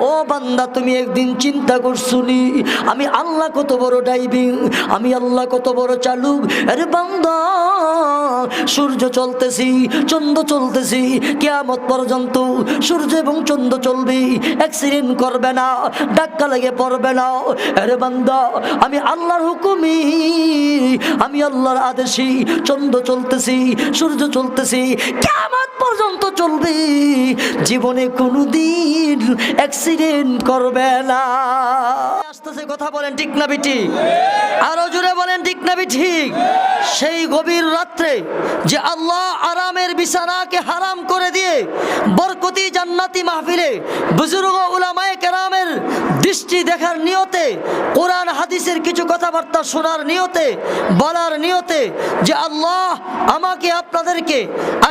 ও বান্দা, তুমি একদিন চিন্তা করছুনি, আমি আল্লাহ কত বড় ড্রাইভিং আমি আল্লাহ কত বড় চালুক। আরে বান্দা সূর্য চলতেছি, চন্দ্র চলতেছি, কেয়ামত পর্যন্ত সূর্য এবং চন্দ্র চলবে অ্যাক্সিডেন্ট করবে না ডাক্কা লেগে পড়বে না। আরে বান্দা, আমি আল্লাহর হুকুমি আমি আল্লাহর আদেশি চন্দ্র চলতেছি, সূর্য চলতেছি, কেয়ামত পর্যন্ত চলবে। জীবনে কোনোদিন অ্যাক্সিডেন্ট করবে না। আস্তে কথা বলেন ঠিক না, বিটি? আরও জুড়ে বলেন ঠিক না ঠিক সেই গভীর রাত্রে যে আল্লাহ আরামের বিছানাকে হারাম করে দিয়ে বরকতি জান্নাতি মাহফিলে বুজুর্গ উলামায় কেরামের দৃষ্টি দেখার নিয়তে, কোরআন, হাদিসের কিছু কথাবার্তা শোনার নিয়তে, বলার নিয়তে যে আল্লাহ আমাকে আপনাদেরকে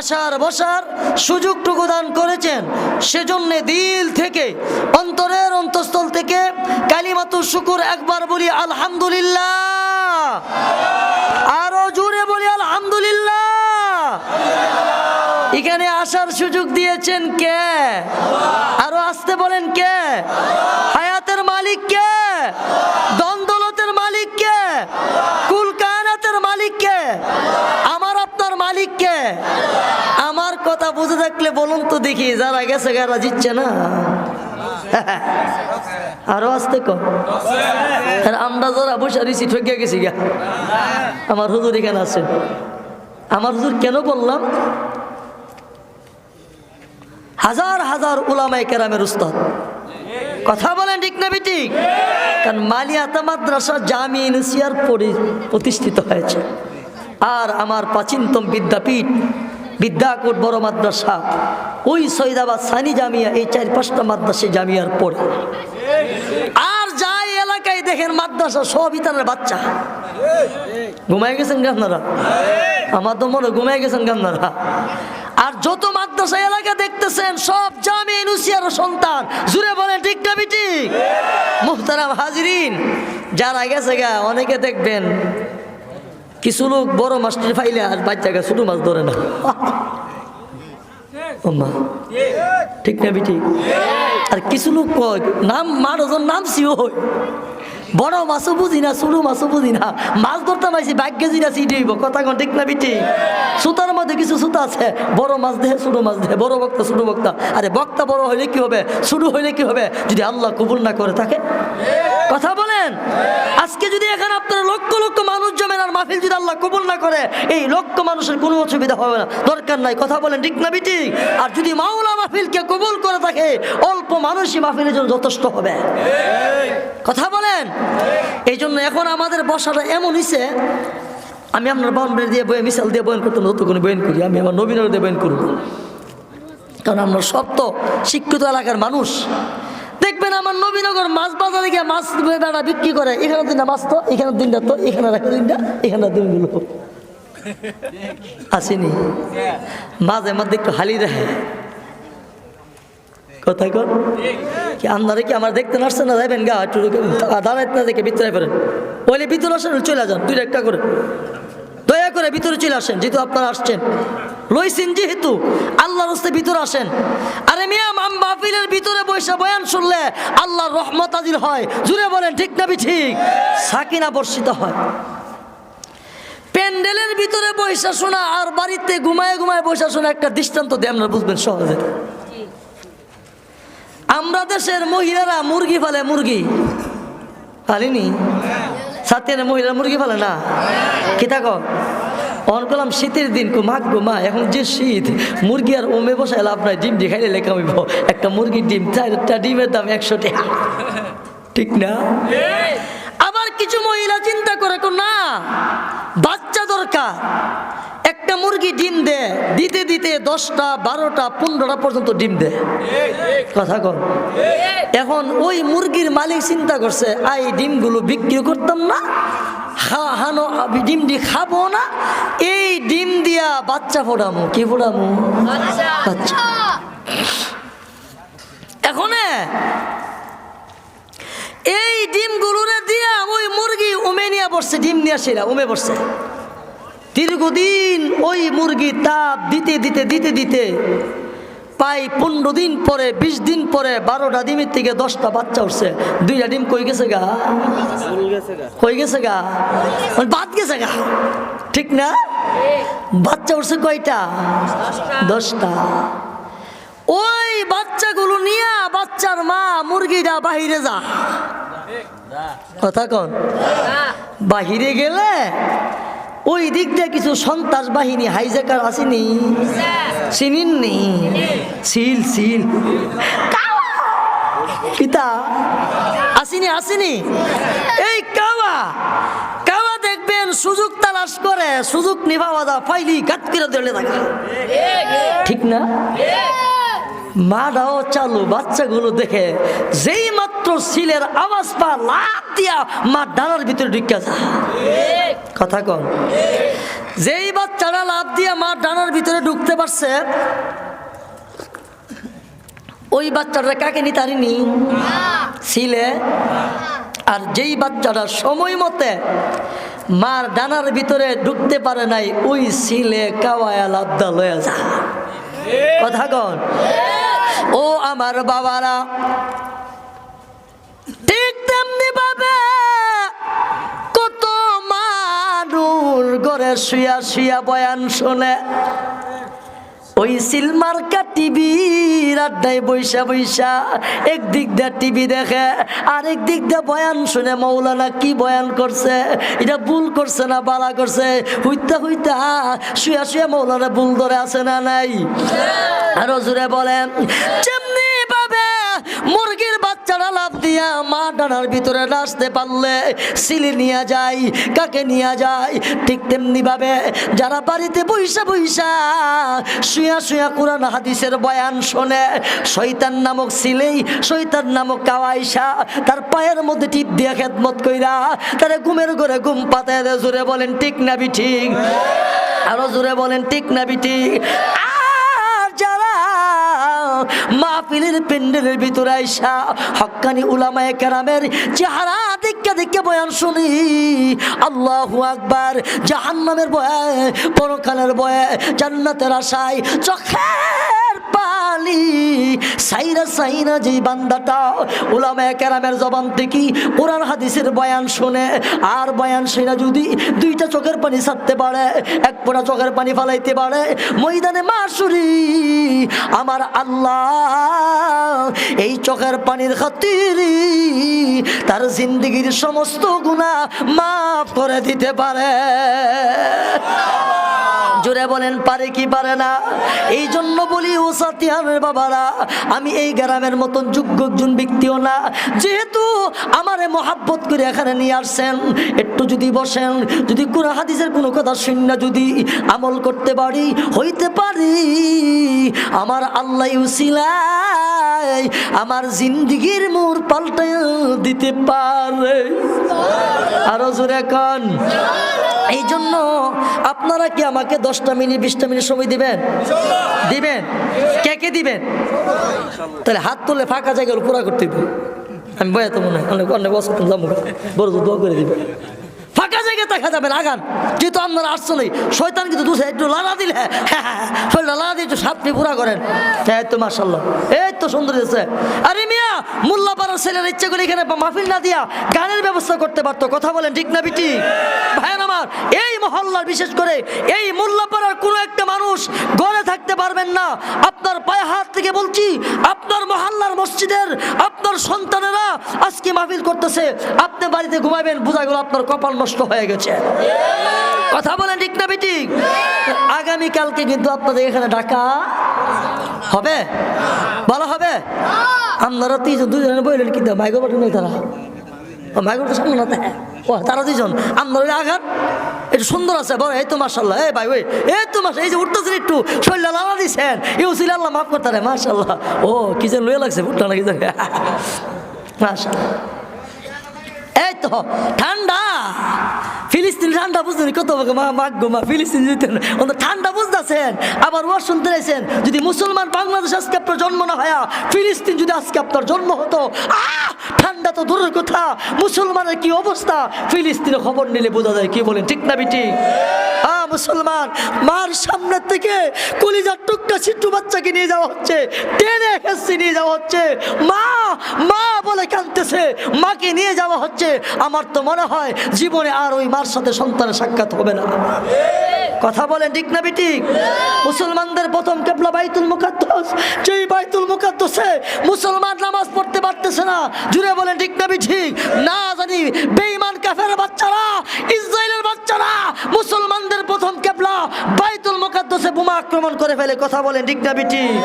আসার বসার সুযোগটুকু দান করেছেন, সেজন্য দিল থেকে, অন্তরের অন্তঃস্থল থেকে কালিমাতুর শুকুর একবার বলি আলহামদুলিল্লাহ। আরও জোরে বলি আলহামদুলিল্লাহ। এখানে আসার সুযোগ দিয়েছেন কে? আরও আসতে বলেন কে? হায়াতের মালিক কে? দ্বন্দ্বলতের মালিক কে? কুল কায়নাতের মালিক কে? আমার আপনার মালিক কে? আমার কথা বুঝে থাকলে বলুন তো দেখি, যারা গেছে গারা জিতছে না? আরও আসতে আর আমরা যারা বসে রিসি ঠকিয়া গেছি গা। আমার হুজুর এখানে আছে। আমার হুজুর কেন বললাম? হাজার হাজার উলামাই কেরামের উস্তাদ। কথা বলেন ঠিক না ঠিক কারণ মালিয়াতা মাদ্রাসা জামি ইউনিসিয়ার প্রতিষ্ঠিত হয়েছে। আর আমার প্রাচীনতম বিদ্যাপীঠ, বিদ্যাকোট বড় মাদ্রাসা, ওই সৈদাবাদ সানি জামিয়া, এই চার পাঁচটা মাদ্রাসা জামিয়ার পরে। আর যাই এলাকায় দেখেন মাদ্রাসা, সব ইতানের বাচ্চা। ঘুমাই গেছেন আপনারা? আমার তো মনে ঘুমাই গেছেন আপনারা? আর যত মাদ্রাসা এলাকা দেখতেছেন, সব জামে নুসিয়ার সন্তান। জুড়ে বলেন, ঠিক না ঠিক মুহতারাম হাজিরিন, যারা গেছে গা, অনেকে দেখবেন, কিছু লোক বড় মাস্টার ফাইলে আর বাচ্চাকে ছোট মাছ ধরে না। ঠিক না ঠিক আর কিছু লোক কয়, নাম, মার নাম সিও হয়। বড় মাছও বুঝি না ছোট মাছও বুঝি না। মাছ ধরতে মাইছি ভাগ্য জিনা হইব। কথা কোন, ঠিক না, বিটি? সুতার মধ্যে কিছু সুতা আছে। বড় মাছ দেহে ছোট মাছ দেহে বড় বক্তা ছোট বক্তা। আরে বক্তা বড় হইলে কি হবে? ছোট হইলে কি হবে? যদি আল্লাহ কবুল না করে থাকে? কথা বলেন? আজকে যদি এখানে আপনার লক্ষ লক্ষ মানুষ জমেন আর মাহফিল যদি আল্লাহ কবুল না করে, এই লক্ষ মানুষের কোনো অসুবিধা হবে না। দরকার নাই। কথা বলেন, ঠিক না, বিটি? আর যদি মাওলা মাহফিলকে কবুল করে থাকে অল্প মানুষই মাহফিলের জন্য যথেষ্ট হবে। কথা বলেন? এই জন্য এখন আমাদের বসাটা এমন হয়েছে আমি আপনার বাউন্ডারি দিয়ে বয়ে মিশাল দিয়ে বয়ন করতে নতুন কোনো বয়ন করি আমি আমার নবীনের দিয়ে বয়ন করব। কারণ আমরা সব তো শিক্ষিত এলাকার মানুষ। দেখবেন আমার নবীনগর মাছ বাজারে গিয়ে মাছ বেড়া বিক্রি করে এখানে দিনটা মাছ তো এখানে দিনটা তো এখানে রাখে দিনটা এখানে দিনগুলো আসেনি? মাঝে মধ্যে একটু হালি রাখে কথা কর। কি আপনারা কি আমার দেখতে আসছে না? যাবেন গা, একটু দাঁড়াইতে না দেখে ভিতরে করেন বলে, ভিতরে আসেন, চলে যান, দুই একটা করে। দয়া করে ভিতরে চলে আসেন, যেহেতু আপনারা আসছেন। লইছেন যেহেতু, আল্লাহর হস্তে ভিতরে আসেন। আরে মিয়া, মাম মাহফিলের ভিতরে বৈশা বয়ান শুনলে আল্লাহর রহমত আজিল হয়। জুড়ে বলেন, ঠিক না ঠিক? সাকিনা বর্ষিত হয়। প্যান্ডেলের ভিতরে বৈশা শোনা আর বাড়িতে ঘুমায় ঘুমায় বৈশা শোনা একটা দৃষ্টান্ত দিয়ে আপনারা বুঝবেন সহজে। আমরা দেশের মহিলারা মুরগি ফালে মুরগি। ফালিনি সাথে মহিলারা মুরগি ফালে না? কি থাকো? অন করলাম শীতের দিন কো মাঘ গো মা এখন যে শীত মুরগি আর ওমে লাভ নাই ডিম দিয়ে খাইলে লেখা হইব। একটা মুরগির ডিম চারটা ডিমের দাম একশো টাকা। ঠিক না? আবার কিছু মহিলা চিন্তা করে কো না বাচ্চা দরকার। মুরগি ডিম দেয় দিতে দিতে দশটা বারোটা পনেরোটা পর্যন্ত ডিম দেয় কথা কর এখন ওই মুরগির মালিক চিন্তা করছে আই ডিমগুলো বিক্রি করতাম না। হা- হানো ডিম দিয়ে খাব না। এই ডিম দিয়া বাচ্চা ফোটামো। কি ফোটামো? বাচ্চা। এখন এই ডিমগুলোরে দিয়া ওই মুরগি উমে নিয়ে বসছে ডিম নিয়ে সেরা উমে বসছে। দীর্ঘদিন ওই মুরগি তাপ দিতে দিতে দিতে দিতে প্রায় পনেরো দিন পরে, বিশ দিন পরে বারোটা ডিমের থেকে দশটা বাচ্চা উঠছে। দুইটা ডিম কই গেছে গা? কই গেছে গা? মানে বাদ গেছে গা। ঠিক না? বাচ্চা উঠছে কয়টা? দশটা। ওই বাচ্চাগুলো নিয়ে বাচ্চার মা মুরগিটা বাহিরে যা। কথা কন। বাহিরে গেলে ওই দিক দিয়ে কিছু সন্ত্রাস বাহিনী হাইজাকার আসেনি। চিনিননি। সিল সিল! পিতা, আসেনি আসেনি। এই কাওয়া! কাওয়া দেখবেন, সুযোগ তালাশ করে, সুযোগ নিভাওয়া দা ফাইলি গাত করে থাকে ঠিক না? মাটাও চালু, বাচ্চাগুলো দেখে যেই মাত্র সিলের আওয়াজ পা লাভ দিয়া মা ডানার ভিতরে ঢুকা যায়। কথা কম যেই বাচ্চারা লাভ দিয়া মা ডানার ভিতরে ঢুকতে পারছে, ওই বাচ্চাটা কাকে নি তারিনি ছিলে আর যেই বাচ্চাটা সময় মতে মার ডানার ভিতরে ঢুকতে পারে নাই, ওই সিলে কাওয়ায়া লাভদা লয়ে যা কথা কন। ও আমার বাবারা ঠিক তেমনি ভাবে কত মানুষ ঘরে শুয়া শুয়া বয়ান শোনে। ওই সিলমার্কা টিভির আড্ডায় বৈশা বৈশা। একদিক দিয়ে টিভি দেখে, আরেক দিক দিয়ে বয়ান শুনে মৌলানা কি বয়ান করছে? এটা ভুল করছে না, বালা করছে? হুইতা হুইতা শুয়া শুয়া মৌলানা ভুল ধরে আছে না নাই? আরও জুড়ে বলেন দিয়া মা ডানার ভিতরে নাচতে পারলে সিলি নিয়ে যায়, কাকে নিয়ে যায়? ঠিক তেমনি ভাবে যারা বাড়িতে বইসা বইসা শুয়া শুয়া কোরআন হাদিসের বয়ান শোনে শৈতান নামক সিলেই শৈতান নামক কাওয়াইশা তার পায়ের মধ্যে টিপ দিয়া খেদমত কইরা তারা ঘুমের ঘরে ঘুম পাতায় জোরে বলেন, ঠিক না বি ঠিক? আরও জোরে বলেন, ঠিক না বি ঠিক? আর যারা মাহফিলের পেন্ডেলের ভিতরে আইসা হক্কানি উলামায়ে কেরামের চেহারা দেখে দেখে বয়ান শুনি। আল্লাহ আকবার, জাহান্নামের বয়ে, পরকালের বয়ে, জান্নাতের আশায় চোখের জবান থেকে হাদিসের বয়ান আর বয়ান যদি দুইটা চোখের পানি পারে চোখের পানি ফালাইতে পারে, ময়দানে আমার আল্লাহ এই চোখের পানির খাতিরি তার জিন্দগির সমস্ত গুণা মাফ করে দিতে পারে। জোরে বলেন, পারে কি পারে না? এই জন্য বলি, ও বাবারা, আমি এই গ্রামের মতন যোগ্য একজন ব্যক্তিও না। যেহেতু আমারে মহাব্বত করে এখানে নিয়ে আসছেন, একটু যদি বসেন, যদি কোনো হাদিসের কোনো কথা শূন্য যদি, আমল করতে পারি, হইতে পারি। আমার আল্লাহ উসিলাই আমার জিন্দগির মোর পাল্টে দিতে পারে। আরও জোরে কন। এই জন্য আপনারা কি আমাকে দশটা মিনিট, বিশটা মিনিট সময় দিবেন? দিবেন? কে কে দিবেন? তাহলে হাত তুলে ফাঁকা জায়গাগুলো পুরা করতে আমি বয়া তো মনে হয়, অনেক অনেক যাব বড় দোয়া করে দিবে। ফাঁকা জায়গায় দেখা নেই কিন্তু একটু লালা দিলে। হ্যাঁ হ্যাঁ হ্যাঁ। তো এই তো সুন্দর হয়েছে। আরে মিয়া মোল্লাপাড়ার ছেলের ইচ্ছে করে এখানে মাহফিল না দিয়া গানের ব্যবস্থা করতে পারতো। কথা বলেন ঠিক না বিটি? ভাইয়ান আমার, এই মহল্লার বিশেষ করে এই মোল্লাপাড়ার কোনো একটা মানুষ ঘরে থাকতে পারবেন না। আপনার পায়ে হাত থেকে বলছি, আপনার মহল্লার মসজিদের আপনার সন্তানেরা আজকে মাহফিল করতেছে। আপনি বাড়িতে ঘুমাবেন, বোঝা গেল আপনার কপাল নষ্ট হয়ে গেছে। কথা বলেন ঠিক না বেটি? আগামীকালকে কিন্তু আপনাদের এখানে ডাকা হবে? ভালো হবে? আপনারা তিনজন দুজনে বইলেন কিন্তু মাইগো পাঠান নেই তারা। তো সামনে না। ও, তারা দুজন আপনারা আঘাত। এটা সুন্দর আছে, বড়। এই তো মার্শাল্লাহ এই ভাই, ওই। এই তো মাস এই যে উঠতেছেন একটু। লালা দিছেন। ইউ ছিল আল্লাহ, মাফ করতে রে মার্শাল্লাহ ও, কি যে লয়ে লাগছে, উঠল না কি জানি মার্শাল্লাহ এই তো, ঠান্ডা। ফিলিস্তিন ঠান্ডা বুঝতেন কত মা মাগ্য মা, ফিলিস্তিন ওরা ঠান্ডা বুঝতেছেন, আবার ওয়ার শুনতে রয়েছেন যদি মুসলমান বাংলাদেশ আজকে আপনার জন্ম না হয় ফিলিস্তিন যদি আজকে আপনার জন্ম হতো ঠান্ডা তো দূরের কথা, মুসলমানের কি অবস্থা? ফিলিস্তিনের খবর নিলে বোঝা যায়, কি বলেন, ঠিক না বিটি? মুসলমান, মার সামনে থেকে কলিজার টুকটা ছিট্টু বাচ্চাকে নিয়ে যাওয়া হচ্ছে, টেনে হেসে নিয়ে যাওয়া হচ্ছে, মা! মা বলে কাঁদতেছে, মাকে নিয়ে যাওয়া হচ্ছে। আমার তো মনে হয় জীবনে আর ওই মার সাথে সন্তানের সাক্ষাৎ হবে না। কথা বলেন, ঠিক না বিটিক মুসলমানদের প্রথম কেবলা বাইতুল মুকাদ্দাস। যেই বাইতুল মুকাদ্দাসে মুসলমান নামাজ পড়তে পারতেছে না, জুড়ে বলেন, ঠিক না বিঠিক না জানি, বেঈমান কাফের বাচ্চারা ইসরায়েলের বাচ্চারা মুসলমানদের প্রথম কেবলা বাইতুল মুকাদ্দাসে বোমা আক্রমণ করে ফেলে। কথা বলেন, ঠিক না বিঠিক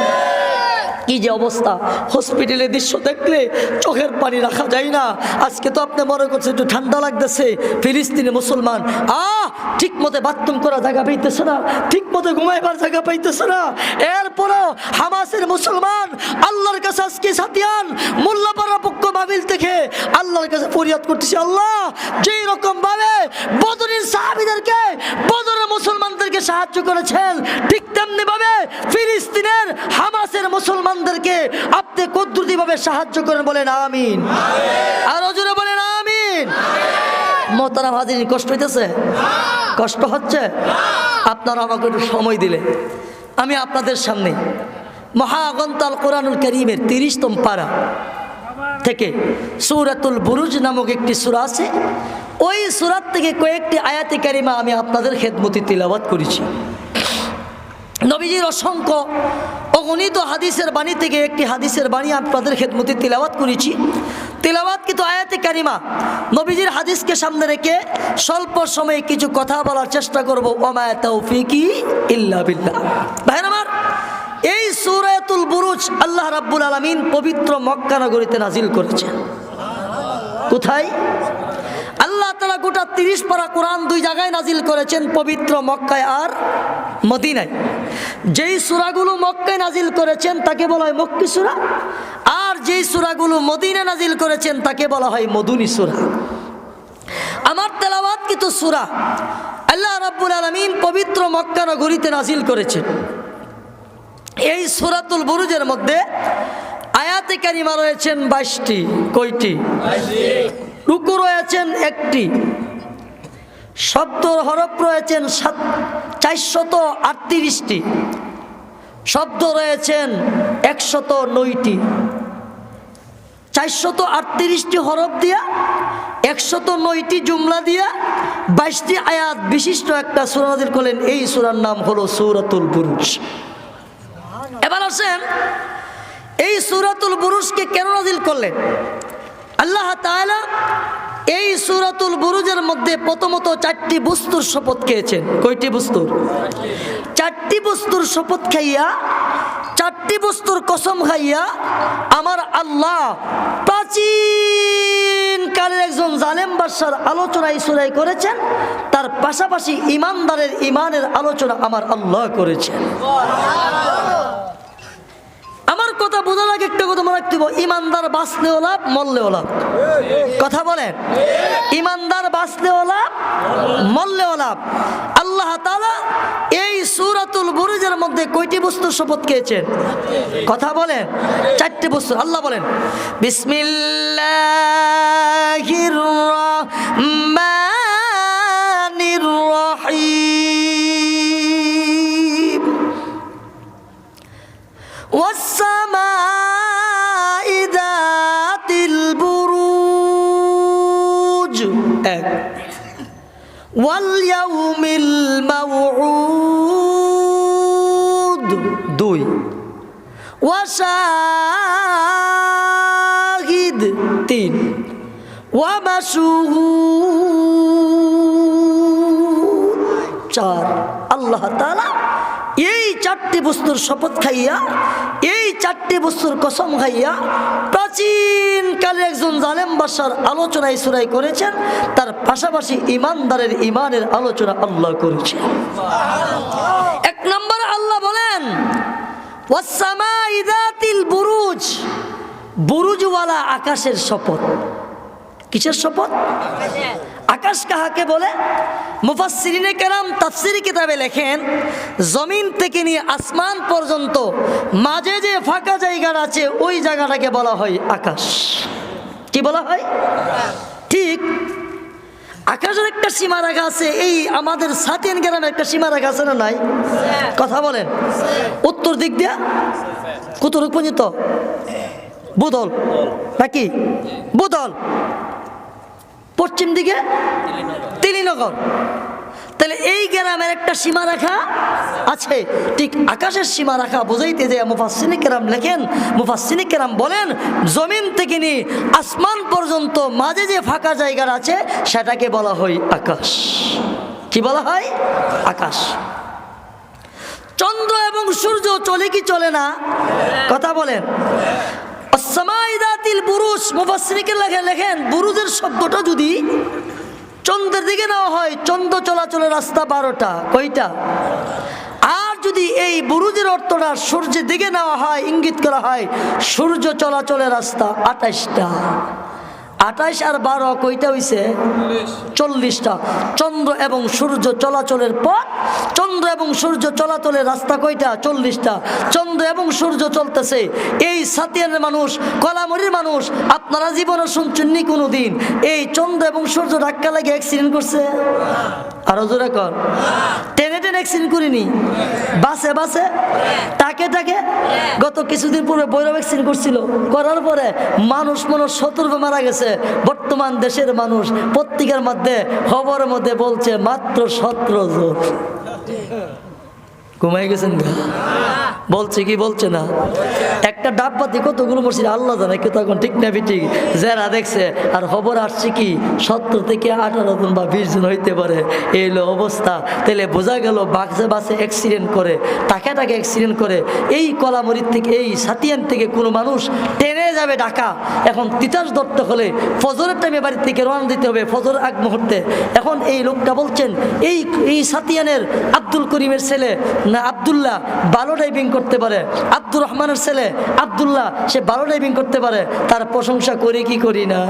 কি যে অবস্থা? হসপিটালের দৃশ্য দেখলে চোখের পানি রাখা যায় না। আজকে তো আপনি মনে করছেন একটু ঠান্ডা লাগতেছে, ফিলিস্তিনে মুসলমান। আহ ঠিক মতো বাথরুম করা জায়গা পাইতেছে না, ঠিক মতো ঘুমাইবার জায়গা পাইতেছে না। এরপরও হামাসের মুসলমান আল্লাহর কাছে আজকে সাতিয়ান, মোল্লাপাড়া পক্ষ বাবিল থেকে আল্লাহর কাছে ফরিয়াদ করতেছি, আল্লাহ, যেই রকম ভাবে বদরের সাহাবিদেরকে, বদরের মুসলমানদেরকে সাহায্য করেছেন, ঠিক তেমনি ভাবে ফিলিস্তিনের হামাসের মুসলমানদেরকে আপনি কদ্রুতি ভাবে সাহায্য করেন বলেন, আমিন। আর জোরে বলেন, আমিন। মোহতারাম হাজির কষ্ট হইতেছে? কষ্ট হচ্ছে? আপনারা আমাকে একটু সময় দিলে। আমি আপনাদের সামনে মহাগন্তাল কোরআনুল করিমের তিরিশতম পারা থেকে সুরাতুল বুরুজ নামক একটি সুরা আছে। ওই সুরাত থেকে কয়েকটি আয়াতি কারিমা আমি আপনাদের খেদমতি তিলাবাত করেছি। নবীজির অসংখ্য অগণিত হাদিসের বাণী থেকে একটি হাদিসের বাণী আপনাদের খেদমতি তিলাবাত করেছি। তিলাবাত কিন্তু আয়াতে কারিমা। নবীজির হাদিসকে সামনে রেখে স্বল্প সময়ে কিছু কথা বলার চেষ্টা করব। ওমায় তৌফিকি ইল্লা বিল্লাহ। এই সুরায়াতুল বুরুজ আল্লাহ রাব্বুল আলমিন পবিত্র মক্কা নগরীতে নাজিল করেছেন। কোথায়? আল্লাহ তালা গোটা তিরিশ পারা কোরআন দুই জায়গায় নাজিল করেছেন পবিত্র মক্কায় আর মদিনায়। যেই সুরাগুলো মক্কায় নাজিল করেছেন, তাকে বলা হয় মক্কি সুরা। যেই সুরাগুলো মদিনা নাজিল করেছেন, তাকে বলা হয় মধুনি সুরা। আমার তেলাওয়াত কিন্তু সুরা। আল্লাহ রাব্বুল আলমিন পবিত্র মক্কা নগরীতে নাজিল করেছেন। এই সুরাতুল বুরুজের মধ্যে আয়াতে কারিমা রয়েছেন বাইশটি, কয়টি? রুকু রয়েছেন একটি শব্দ হরফ রয়েছেন সাত, চারশত আটত্রিশটি, শব্দ রয়েছেন একশত নয়টি। চারশত আটত্রিশটি হরফ দিয়া, একশত নয়টি জুমলা দিয়া, বাইশটি আয়াত বিশিষ্ট একটা সুরাদির করলেন। এই সুরার নাম হলো সৌরাতুল বুরুজ। এবার আসেন, এই সুরাতুল বুরুজকে কেন নাজিল করলেন? আল্লাহ তাআলা এই সুরাতুল বুরুজের মধ্যে প্রথমত চারটি বস্তুর শপথ খেয়েছেন। কয়টি বস্তুর? চারটি বস্তুর শপথ খাইয়া চারটি বস্তুর কসম খাইয়া আমার আল্লাহ প্রাচীন কালের একজন জালেম বাদশার আলোচনা এই সুরাই করেছেন, তার পাশাপাশি ইমানদারের ইমানের আলোচনা আমার আল্লাহ করেছেন। কথা বোঝার আগে একটা কথা মনে রাখতে ইমানদার বাঁচলেও লাভ, মরলেও লাভ। কথা বলেন ইমানদার বাঁচলেও লাভ, মরলেও লাভ। আল্লাহ তাআলা এই সুরাতুল বুরুজের মধ্যে কয়টি বস্তুর শপথ খেয়েছেন? কথা বলেন চারটি বস্তু। আল্লাহ বলেন, বিসমিল্লাহির রহমানির শাহিদ তিন। ওয়াবাসু চার। আল্লাহ তালা এই চারটি বস্তুর শপথ খাইয়া, এই চারটি বস্তুর কসম খাইয়া প্রাচীনকালে একজন জালেম বাসার আলোচনায় সুরাই করেছেন। তার পাশাপাশি ইমানদারের ইমানের আলোচনা আল্লাহ করেছেন। এক নম্বর আল্লাহ বলেন বুরুজ। বুরুজওয়ালা আকাশের শপথ। কিসের শপথ? আকাশ কাহাকে বলে? মুফাসসিরিনে কেরাম তাফসিরি কিতাবে লেখেন, জমিন থেকে নিয়ে আসমান পর্যন্ত মাঝে যে ফাঁকা জায়গাটা আছে, ওই জায়গাটাকে বলা হয় আকাশ। কি বলা হয়? ঠিক আকাশের একটা সীমা রাখা আছে, এই আমাদের সাতিয়ান গ্রামে একটা সীমা রেখা আছে না নাই? কথা বলেন। উত্তর দিক দিয়া? কুতুরুক পর্যন্ত? বুদল নাকি? বুদল পশ্চিম দিকে? তিলিনগর। তাহলে এই গ্রামের একটা সীমা রাখা আছে। ঠিক আকাশের সীমা রাখা বোঝাইতে যে মুফাসিনী কেরাম লেখেন মুফাসিনী কেরাম বলেন, জমিন থেকে নিয়ে আসমান পর্যন্ত মাঝে যে ফাঁকা জায়গা আছে, সেটাকে বলা হয় আকাশ। কি বলা হয়? আকাশ। চন্দ্র এবং সূর্য চলে কি চলে না? কথা বলেন। অসমাইদাতিল বুরুজ মুফাসসিরিকে লেখেন লেখেন, বুরুজের শব্দটা যদি চন্দ্রের দিকে নেওয়া হয়, চন্দ্র চলাচলের রাস্তা বারোটা। কয়টা? আর যদি এই বুরুজের অর্থটা সূর্যের দিকে নেওয়া হয়, ইঙ্গিত করা হয়, সূর্য চলাচলের রাস্তা আঠাশটা। আঠাশ আর বারো কইটা হইছে চল্লিশটা। চন্দ্র এবং সূর্য চলাচলের পথ। চন্দ্র এবং সূর্য চলাচলের রাস্তা কয়টা? চল্লিশটা। চন্দ্র এবং সূর্য চলতেছে। এই সাতিয়ানের মানুষ কলামরির মানুষ আপনারা জীবনে শুনছেননি কোনো দিন এই চন্দ্র এবং সূর্য ধাক্কা লাগে অ্যাক্সিডেন্ট করছে? আরও জোরে কর। অ্যাক্সিডেন্ট করিনি। বাসে বাসে? তাকে তাকে? গত কিছুদিন পূর্বে বৈরব ভ্যাকসিন করছিল। করার পরে মানুষ মানুষ সতর্ক মারা গেছে। বর্তমান দেশের মানুষ পত্রিকার মধ্যে, খবরের মধ্যে বলছে মাত্র সতেরো জন। ঘুমাই গেছেন বলছে কি, বলছে না। একটা ডাব্বাতে কতগুলো মসজিদ, আল্লাহ জানে কেউ তখন, ঠিক না ঠিক। যারা দেখছে, আর খবর আসছে কি, সত্তর থেকে আঠারো জন বা বিশ জন হইতে পারে। এই হলো অবস্থা। তাহলে বোঝা গেল, বাসে বাসে অ্যাক্সিডেন্ট করে তাকে তাকে অ্যাক্সিডেন্ট করে। এই কলামরির থেকে, এই সাতিয়ান থেকে কোনো মানুষ টেনে যাবে ঢাকা। এখন তিতাস ধরতে হলে ফজরের টাইমে বাড়ির থেকে রওনা দিতে হবে, ফজর আগ মুহূর্তে। এখন এই লোকটা বলছেন, এই এই সাতিয়ানের আব্দুল করিমের ছেলে না আবদুল্লাহ ভালো ড্রাইভিং করতে পারে। আব্দুর রহমানের ছেলে আবদুল্লাহ, সে ভালো ড্রাইভিং করতে পারে। তার প্রশংসা করি কি করি না?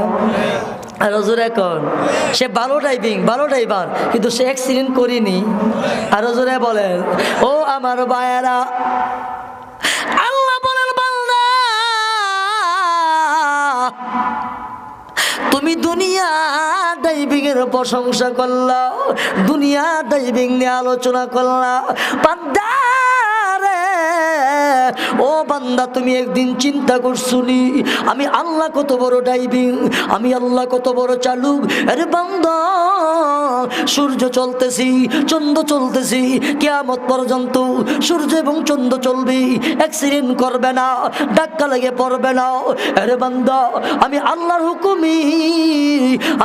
আর হজুর এখন, সে ভালো ড্রাইভিং ভালো ড্রাইভার কিন্তু সে অ্যাক্সিডেন্ট করিনি। আর হজুরে বলেন, ও আমার বায়েরা তুমি দুনিয়া ডাইভিং এর প্রশংসা করলা দুনিয়া ডাইভিং নিয়ে আলোচনা করলা। রে, ও বান্দা তুমি একদিন চিন্তা করছুনি আমি আল্লাহ কত বড় ডাইভিং আমি আল্লাহ কত বড় চালুক। আরে বান্দা সূর্য চলতেছি, চন্দ্র চলতেছি, কেয়ামত পর্যন্ত সূর্য এবং চন্দ্র চলবে অ্যাক্সিডেন্ট করবে না ডাক্কা লেগে পড়বে না। আরে বান্দা, আমি আল্লাহর হুকুমি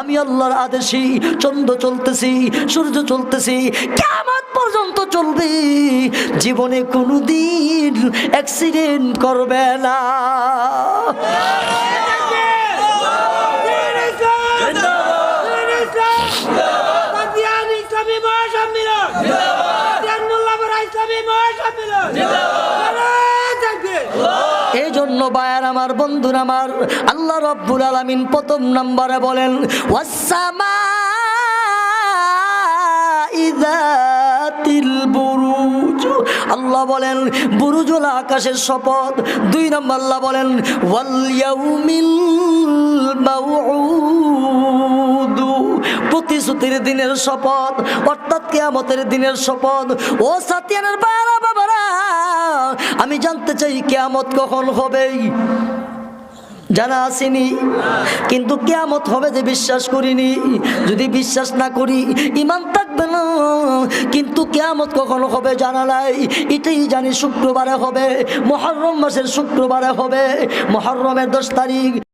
আমি আল্লাহর আদেশি চন্দ্র চলতেছি, সূর্য চলতেছি, কেয়ামত পর্যন্ত চলবে। জীবনে কোনোদিন অ্যাক্সিডেন্ট করবে না। বায়ার আমার আমার, আল্লাহ রব্বুল আলামিন প্রথম নম্বরে বলেন ওয়াসামা আল্লাহ বলেন আকাশের শপথ। দুই নম্বর আল্লাহ বলেন প্রতিশ্রুতির দিনের শপথ, অর্থাৎ কেয়ামতের দিনের শপথ। ও সাতিয়ানের বাবা বাবারা! আমি জানতে চাই কেয়ামত কখন হবে জানা আসেনি। কিন্তু কেয়ামত হবে যে বিশ্বাস করিনি। যদি বিশ্বাস না করি ইমান থাকবে না। কিন্তু কেয়ামত কখন হবে জানা নাই। এটাই জানি শুক্রবারে হবে। মহরম মাসের শুক্রবারে হবে। মহরমের দশ তারিখ